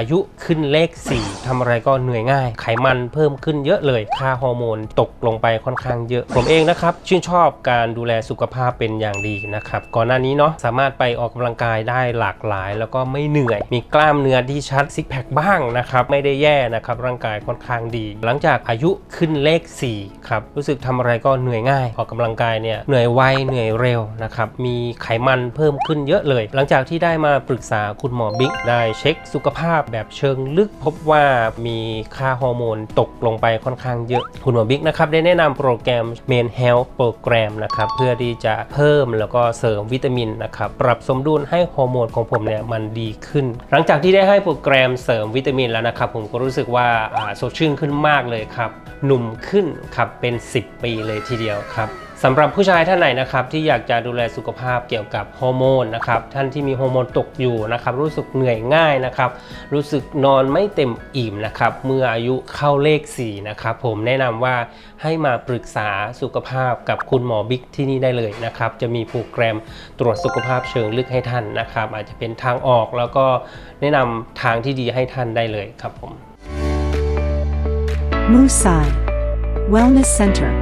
อายุขึ้นเลข 4ทำอะไรก็เหนื่อยง่าย ไขมันเพิ่มขึ้นเยอะเลย ค่าฮอร์โมนตกลงไปค่อนข้างเยอะ ผมเองนะครับ ชื่นชอบการดูแลสุขภาพเป็นอย่างดีนะครับ ก่อนหน้านี้เนาะสามารถไปออกกำลังกายได้หลากหลาย แล้วก็ไม่เหนื่อย มีกล้ามเนื้อที่ชัดซิกแพคบ้างนะครับ ไม่ได้แย่นะครับ ร่างกายค่อนข้างดี หลังจากอายุขึ้นเลข 4 ครับ รู้สึกทำอะไรก็เหนื่อยง่าย ออกกำลังกายเนี่ย เหนื่อยไว เหนื่อยเร็วนะครับ มีไขมันเพิ่มขึ้นเยอะเลย หลังจากที่ได้มาปรึกษาคุณหมอบิ๊กได้เช็คสุขภาพแบบเชิงลึกพบว่ามีค่าฮอร์โมนตกลงไปค่อนข้างเยอะ คุณหมอบิ๊กนะครับได้แนะนำโปรแกรม Main Health Program นะครับเพื่อที่จะเพิ่มแล้วก็เสริมวิตามินนะครับปรับสมดุลให้ฮอร์โมนของผมเนี่ยมันดีขึ้น หลังจากที่ได้ให้โปรแกรมเสริมวิตามินแล้วนะครับผมก็รู้สึกว่าอ่าสดชื่นขึ้นมากเลยครับหนุ่มขึ้นครับเป็น 10 ปีเลยทีเดียวครับ สำหรับผู้ชายท่านไหนนะครับที่อยากจะดูแลสุขภาพเกี่ยวกับฮอร์โมนนะครับท่านที่มีฮอร์โมนตกอยู่นะครับรู้สึกเหนื่อยง่ายนะครับรู้สึกนอนไม่เต็มอิ่มนะครับเมื่ออายุเข้าเลข4นะครับผมแนะนำว่าให้มาปรึกษาสุขภาพกับคุณหมอบิ๊กที่นี่ได้เลยนะครับจะมีโปรแกรมตรวจสุขภาพเชิงลึกให้ท่านนะครับอาจจะเป็นทางออกแล้วก็แนะนำทางที่ดีให้ท่านได้เลยครับผม Musai Wellness Center